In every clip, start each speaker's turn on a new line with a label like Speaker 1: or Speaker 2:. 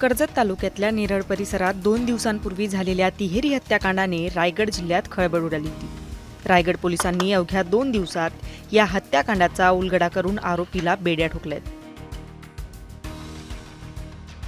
Speaker 1: कर्जत तालुक्यातल्या नेरळ परिसरात दोन दिवसांपूर्वी झालेल्या तिहेरी हत्याकांडाने रायगड जिल्ह्यात खळबळ उडाली होती. रायगड पोलिसांनी अवघ्या दोन दिवसात या हत्याकांडाचा उलगडा करून आरोपीला बेड्या ठोकल्यात.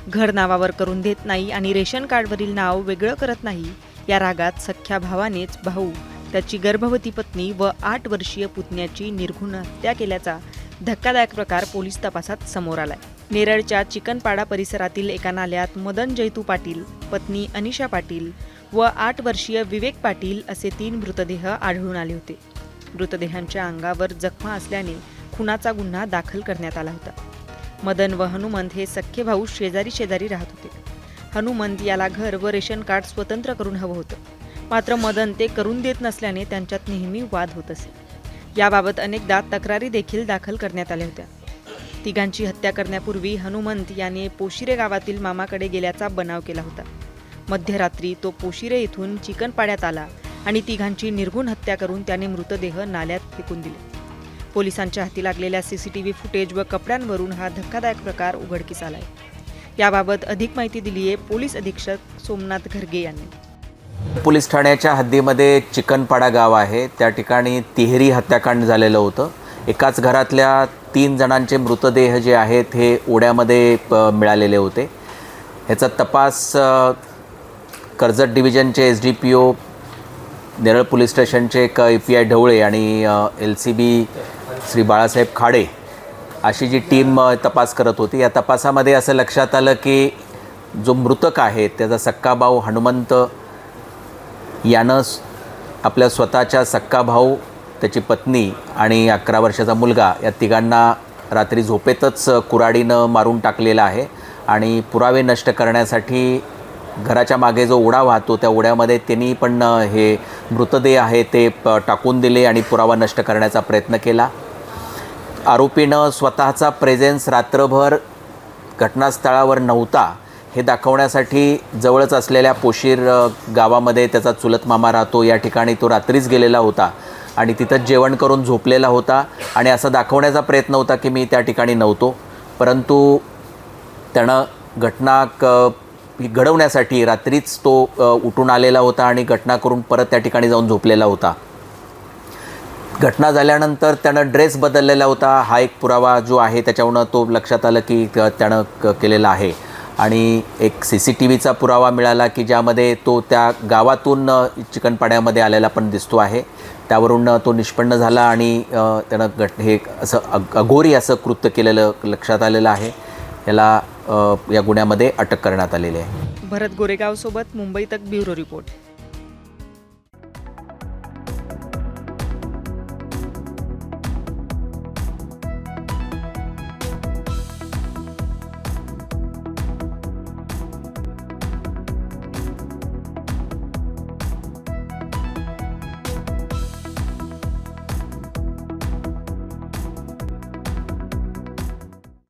Speaker 1: घर नावावर करून देत नाही आणि रेशन कार्डवरील नाव वेगळं करत नाही या रागात सख्ख्या भावानेच भाऊ त्याची गर्भवती पत्नी व आठ वर्षीय पुतण्याची निर्घुण हत्या केल्याचा धक्कादायक प्रकार पोलीस तपासात समोर आलाय. नेरळच्या चिकनपाडा परिसरातील एका नाल्यात मदन जैतू पाटील पत्नी अनिशा पाटील व आठ वर्षीय विवेक पाटील असे तीन मृतदेह आढळून आले होते. मृतदेहांच्या अंगावर जखमा असल्याने खुनाचा गुन्हा दाखल करण्यात आला होता. मदन व हनुमंत हे सख्खे भाऊ शेजारी शेजारी राहत होते. हनुमंत याला घर व रेशन कार्ड स्वतंत्र करून हवं होतं. मात्र मदन ते करून देत नसल्याने त्यांच्यात नेहमी वाद होत असे. याबाबत अनेकदा तक्रारी देखील दाखल करण्यात आल्या होत्या. तिघांची हत्या करण्यापूर्वी हनुमंत याने पोशिरे गावातील मामाकडे गेल्याचा बनाव केला होता. मध्यरात्री तो पोशिरे येथून चिकनपाड्यात आला आणि तिघांची निर्घुण हत्या करून त्याने मृतदेह नाल्यात फेकून दिले. पोलिसांच्या हाती लागलेल्या सीसीटीव्ही फुटेज व कपड्यांवरून हा धक्कादायक प्रकार उघडकीस आलाय. याबाबत अधिक माहिती दिली आहे पोलीस अधीक्षक सोमनाथ घरगे यांनी.
Speaker 2: पोलीस ठाण्याच्या हद्दीमध्ये चिकनपाडा गाव आहे. त्या ठिकाणी तिहेरी हत्याकांड झालेलं होतं. एकाच घरातल्या तीन जणांचे मृतदेह जे आहेत हे ओढ्यामध्ये प मिळालेले होते. ह्याचा तपास Karjat डिव्हिजनचे S D P O Neral police स्टेशनचे एक ए पी आय ढवळे आणि L C B Shri Balasaheb Khade अशी जी टीम तपास करत होती. या तपासामध्ये असं लक्षात आलं की जो मृतक आहे त्याचा सक्काभाऊ हनुमंत यानं आपल्या स्वतःच्या सक्काभाऊ त्याची पत्नी आणि अकरा वर्षाचा मुलगा या तिघांना रात्री झोपेतच कुराडीनं मारून टाकलेला आहे आणि पुरावे नष्ट करण्यासाठी घराच्या मागे जो ओढा वाहतो त्या ओढ्यामध्ये त्यांनी पण हे मृतदेह आहे ते प टाकून दिले आणि पुरावा नष्ट करण्याचा प्रयत्न केला. आरोपीनं स्वतःचा प्रेझेन्स रात्रभर घटनास्थळावर नव्हता हे दाखवण्यासाठी जवळच असलेल्या पोशीर गावामध्ये त्याचा चुलत मामा राहतो. या ठिकाणी तो रात्रीच गेलेला होता. आणि तिथंच जेवण करून झोपलेला होता. आणि असं दाखवण्याचा प्रयत्न होता की मी त्या ठिकाणी नव्हतो. परंतु त्यानं घटना क घडवण्यासाठी रात्रीच तो उठून आलेला होता आणि घटना करून परत त्या ठिकाणी जाऊन झोपलेला होता. घटना झाल्यानंतर त्यानं ड्रेस बदललेला होता. हा एक पुरावा जो आहे त्याच्यावरनं तो लक्षात आलं की त्यानं क केलेला आहे. आणि एक सी सी टी व्हीचा पुरावा मिळाला की ज्यामध्ये तो त्या गावातून चिकनपाड्यामध्ये आलेला पण दिसतो आहे. त्यावरून तो निष्पन्न झाला आणि त्यानं घट हे असं अग अघोरी असं कृत्य केलेलं लक्षात आलेलं आहे. याला या गुन्ह्यामध्ये अटक करण्यात आलेली आहे.
Speaker 1: भरत गोरेगावसोबत मुंबई तक ब्युरो रिपोर्ट.